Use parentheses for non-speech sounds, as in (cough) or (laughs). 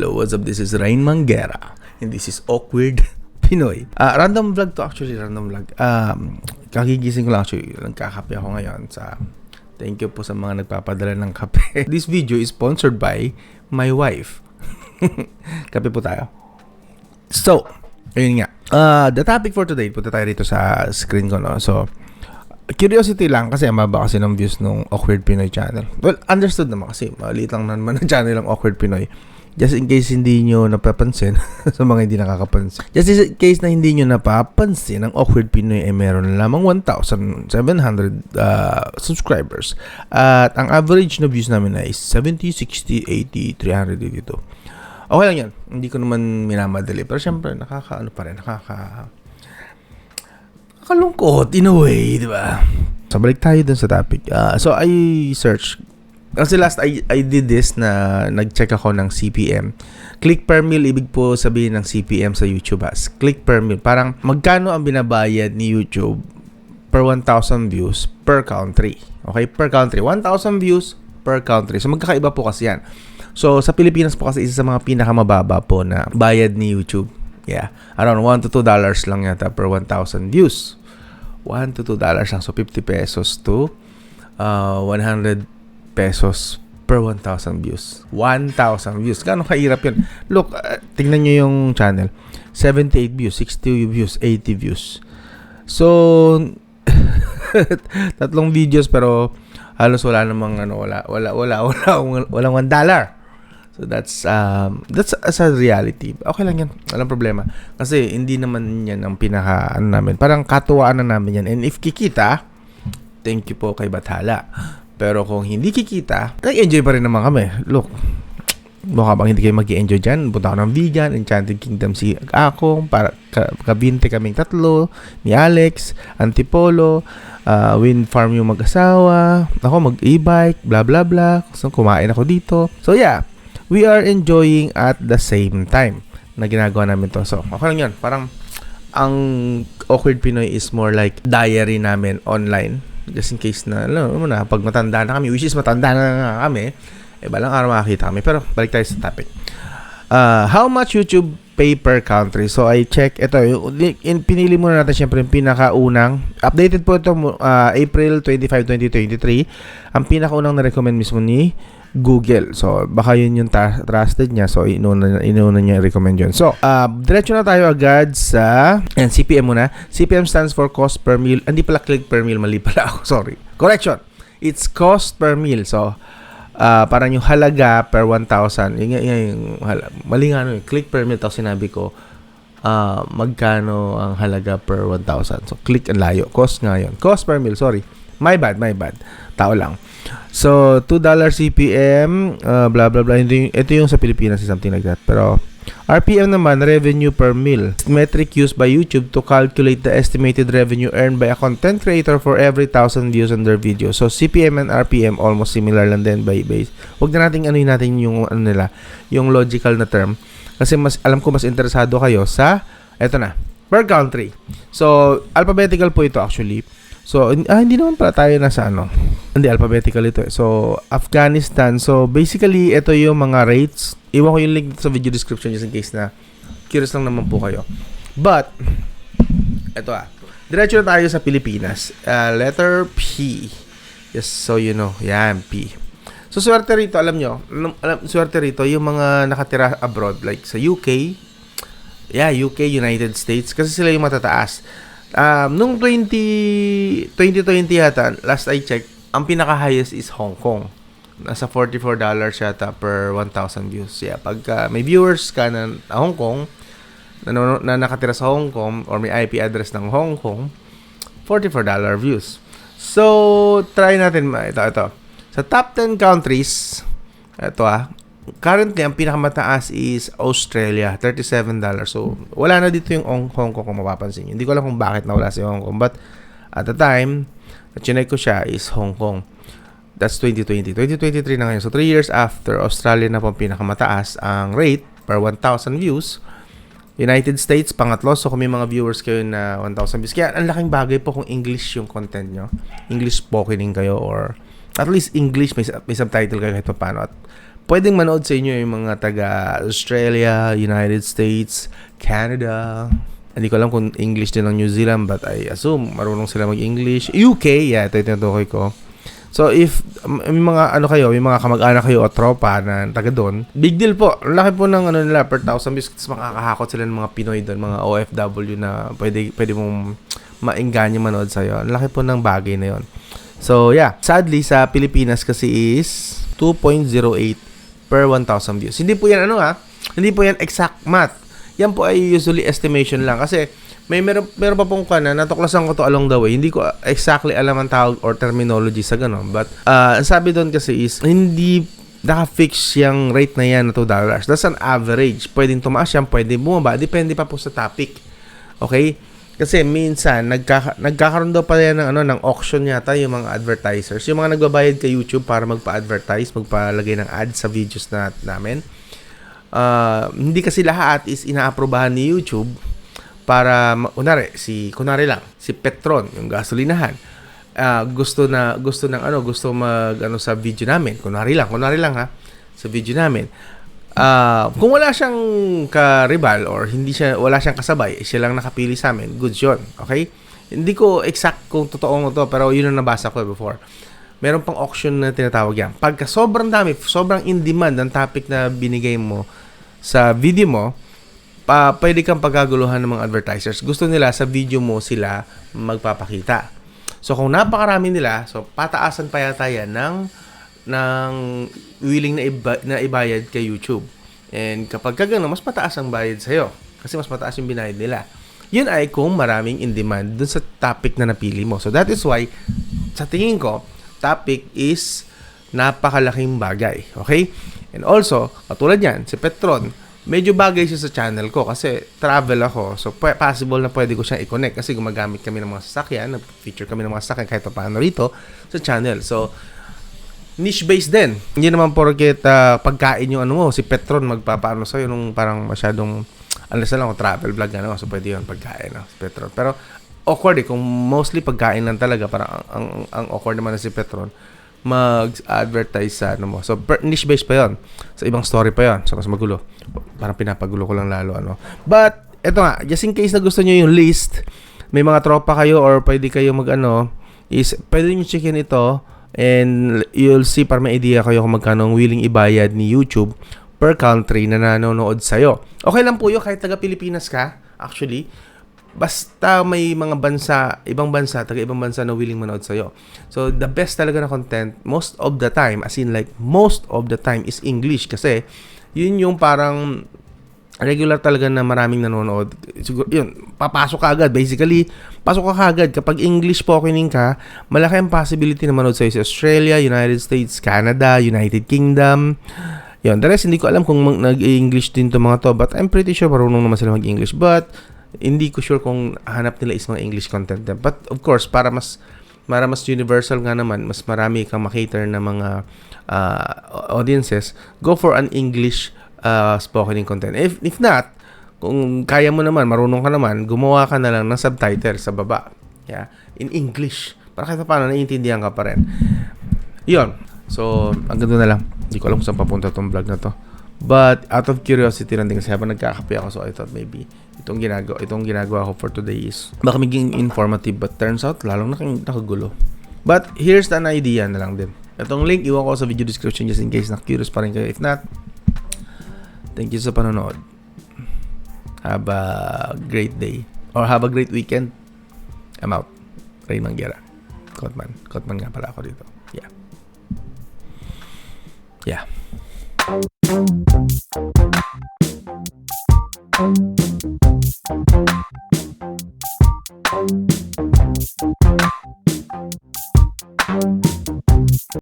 Hello, what's up? This is Rain Mangera and this is Awkward (laughs) Pinoy. Ah, random vlog to actually, random vlog. Um, kagigising ko lang actually, nagkakape ako ngayon sa Thank you po sa mga nagpapadala ng kape. (laughs) This video is sponsored by my wife. (laughs) kape po tayo. So, ayun nga. Uh, the topic for today, punta tayo dito sa screen ko, no? So, curiosity lang kasi baba kasi ng views nung Awkward Pinoy channel. Well, understood naman kasi maliit lang naman ang channel ng Awkward Pinoy. Just in case hindi nyo napapansin, (laughs) sa mga hindi nakakapansin. Just in case na hindi nyo napapansin, ang Awkward Pinoy ay meron lamang 1,700 uh, subscribers. At ang average na views namin ay 70, 60, 80, 300 dito. Okay lang yan. Hindi ko naman minamadali. Pero syempre, nakaka, ano pa rin, nakaka, kalungkot in a way, di ba? So, balik tayo dun sa topic. Uh, so, I search kasi last I, I did this na nag-check ako ng CPM. Click per mil, ibig po sabihin ng CPM sa YouTube has. Click per mil. Parang magkano ang binabayad ni YouTube per 1,000 views per country. Okay? Per country. 1,000 views per country. So magkakaiba po kasi yan. So sa Pilipinas po kasi isa sa mga pinakamababa po na bayad ni YouTube. Yeah. Around 1 to 2 dollars lang yata per 1,000 views. 1 to 2 dollars lang. So 50 pesos to uh, 100 pesos per 1,000 views. 1,000 views. Gano'ng kahirap yun? Look, uh, tingnan nyo yung channel. 78 views, 60 views, 80 views. So, (laughs) tatlong videos pero halos wala namang ano, wala, wala, wala, wala, wala, walang 1 dollar. So that's um that's a reality. Okay lang 'yan. Walang problema. Kasi hindi naman 'yan ang pinaka ano namin. Parang katuwaan na namin 'yan. And if kikita, thank you po kay Bathala. Pero kung hindi kikita, nag-enjoy pa rin naman kami. Look, mukha bang hindi kayo mag enjoy dyan? Punta ako ng vegan, Enchanted Kingdom si Akong, para ka, kabinte kaming tatlo, ni Alex, Antipolo, uh, Wind Farm yung mag-asawa, ako mag-e-bike, bla bla bla. So, kumain ako dito. So yeah, we are enjoying at the same time na ginagawa namin to. So, okay lang yun. Parang, ang Awkward Pinoy is more like diary namin online just in case na, alam mo na, pag matanda na kami, which is matanda na nga kami, eh, balang araw makakita kami. Pero, balik tayo sa topic. Uh, how much YouTube pay per country? So, I check, ito, yung, in, pinili muna natin syempre yung pinakaunang, updated po ito uh, April 25, 2023. Ang pinakaunang na-recommend mismo ni Google. So, baka yun yung trusted niya. So, inuna, inuna niya recommend yun. So, uh, diretso na tayo agad sa and CPM muna. CPM stands for cost per meal. Hindi pala click per meal. Mali pala ako. (laughs) Sorry. Correction. It's cost per meal. So, uh, parang yung halaga per 1,000. Yung, yung, yung hala, mali nga ano, click per meal. Tapos sinabi ko, uh, magkano ang halaga per 1,000. So, click ang layo. Cost nga yun. Cost per meal. Sorry. My bad, my bad. Tao lang. So, $2 CPM, uh, blah, blah, blah. Ito yung, ito yung sa Pilipinas, something like that. Pero, RPM naman, revenue per mil. Metric used by YouTube to calculate the estimated revenue earned by a content creator for every 1,000 views on their video. So, CPM and RPM almost similar lang din by base. Huwag na natin ano natin yung ano nila, yung logical na term. Kasi mas alam ko mas interesado kayo sa eto na, per country. So, alphabetical po ito actually. So, ah, hindi naman pala tayo nasa ano. Hindi, alphabetical ito. Eh. So, Afghanistan. So, basically, ito yung mga rates. Iwan ko yung link sa video description just in case na curious lang naman po kayo. But, ito ah. Diretso na tayo sa Pilipinas. Uh, letter P. Just so you know. Yan, P. So, swerte rito, alam nyo, alam, swerte rito, yung mga nakatira abroad, like sa UK, yeah, UK, United States, kasi sila yung matataas. Um, nung 20, 2020 yata, last I checked, ang pinaka-highest is Hong Kong. Nasa $44 yata per 1,000 views. Yeah, pagka may viewers ka na, Hong Kong, na, na nakatira sa Hong Kong, or may IP address ng Hong Kong, $44 views. So, try natin, ito, ito. Sa top 10 countries, ito ah, currently, ang pinakamataas is Australia, $37. So, wala na dito yung Hong Kong kung mapapansin. Hindi ko alam kung bakit nawala si Hong Kong. But, at the time, chinek ko siya is Hong Kong. That's 2020. 2023 na ngayon. So, 3 years after, Australia na po pinakamataas ang rate per 1,000 views. United States, pangatlo. So, kung may mga viewers kayo na 1,000 views. Kaya, ang laking bagay po kung English yung content nyo. English spokening kayo or at least English, may, may subtitle kayo kahit pa paano. At pwedeng manood sa inyo yung mga taga Australia, United States, Canada. Hindi ko alam kung English din ng New Zealand but I assume marunong sila mag-English. UK, yeah, ito yung tinutukoy ko. So if may mga ano kayo, may mga kamag-anak kayo o tropa na taga doon, big deal po. Ang laki po ng ano nila per thousand. Tapos makakahakot sila ng mga Pinoy doon, mga OFW na pwede, pwede mong maingganyo manood sa'yo. Ang laki po ng bagay na yon. So yeah, sadly sa Pilipinas kasi is 2.08 per 1,000 views. Hindi po yan ano ha, hindi po yan exact math. Yan po ay usually estimation lang kasi may meron, meron pa pong kana, natuklasan ko to along the way. Hindi ko exactly alam ang tawag or terminology sa ganun. But, uh, ang sabi doon kasi is, hindi naka-fix yung rate na yan na $2. That's an average. Pwedeng tumaas yan, pwedeng bumaba. Depende pa po sa topic. Okay? Kasi minsan, nagkaka- nagkakaroon daw pa yan ng, ano, ng auction yata yung mga advertisers. Yung mga nagbabayad kay YouTube para magpa-advertise, magpalagay ng ads sa videos na, namin. Uh, hindi kasi lahat is inaaprobahan ni YouTube para kunwari si kunwari lang si Petron yung gasolinahan ah, gusto na gusto ng ano gusto mag ano sa video namin kunwari lang kunwari lang ha sa video namin Ah, kung wala siyang ka-rival or hindi siya wala siyang kasabay siya lang nakapili sa amin good yun okay hindi ko exact kung totoo mo to pero yun ang nabasa ko before meron pang auction na tinatawag yan pagka sobrang dami sobrang in demand ang topic na binigay mo sa video mo pa, pwede kang pagkaguluhan ng mga advertisers. Gusto nila sa video mo sila magpapakita. So kung napakarami nila, so pataasan pa yata yan ng ng willing na, iba, na ibayad kay YouTube. And kapag ka ganun, mas mataas ang bayad sa'yo. Kasi mas mataas yung binayad nila. Yun ay kung maraming in demand dun sa topic na napili mo. So that is why, sa tingin ko, topic is napakalaking bagay. Okay? And also, katulad yan, si Petron, medyo bagay siya sa channel ko kasi travel ako. So, possible na pwede ko siyang i-connect kasi gumagamit kami ng mga sasakyan, feature kami ng mga sasakyan kahit pa paano rito sa channel. So, niche-based din. Hindi naman porket uh, pagkain yung ano mo, si Petron magpapaano sa'yo nung parang masyadong, unless na lang kung travel vlog ano, so pwede yun pagkain, no, si Petron. Pero, awkward eh, kung mostly pagkain lang talaga, parang ang, ang, ang awkward naman na si Petron, mag-advertise sa ano mo. So, per- niche-based pa yon Sa ibang story pa yon So, mas magulo. Parang pinapagulo ko lang lalo, ano. But, eto nga, just in case na gusto nyo yung list, may mga tropa kayo or pwede kayo mag ano, is pwede nyo checkin ito and you'll see para may idea kayo kung magkano ang willing ibayad ni YouTube per country na nanonood sa'yo. Okay lang po yun kahit taga Pilipinas ka, actually. Basta may mga bansa, ibang bansa, taga ibang bansa na willing manood sa'yo. So, the best talaga na content, most of the time, as in like, most of the time is English kasi yun yung parang regular talaga na maraming nanonood. Siguro, yun, papasok ka agad. Basically, pasok ka agad. Kapag English spokening ka, malaki ang possibility na manood sa'yo sa Australia, United States, Canada, United Kingdom. Yun, the rest, hindi ko alam kung nag-English din to mga to, but I'm pretty sure marunong naman sila mag-English. But, hindi ko sure kung hanap nila is mga English content. But, of course, para mas para mas universal nga naman, mas marami kang makater na mga uh, audiences, go for an English uh, spoken content. If, if not, kung kaya mo naman, marunong ka naman, gumawa ka na lang ng subtitle sa baba. Yeah? In English. Para kahit paano, naiintindihan ka pa rin. Yun. So, ang ganda na lang. Hindi ko alam kung saan papunta tong vlog na to. But, out of curiosity lang din kasi habang nagkakape ako, so I thought maybe itong ginagawa, itong ginagawa ko for today is baka maging informative but turns out lalong naking nakagulo. But, here's an idea na lang din. Itong link, iwan ko sa video description just in case na curious pa rin kayo. If not, thank you sa panonood. Have a great day. Or have a great weekend. I'm out. Ray Manguera. Kotman. Kotman nga pala ako dito. Yeah. Yeah.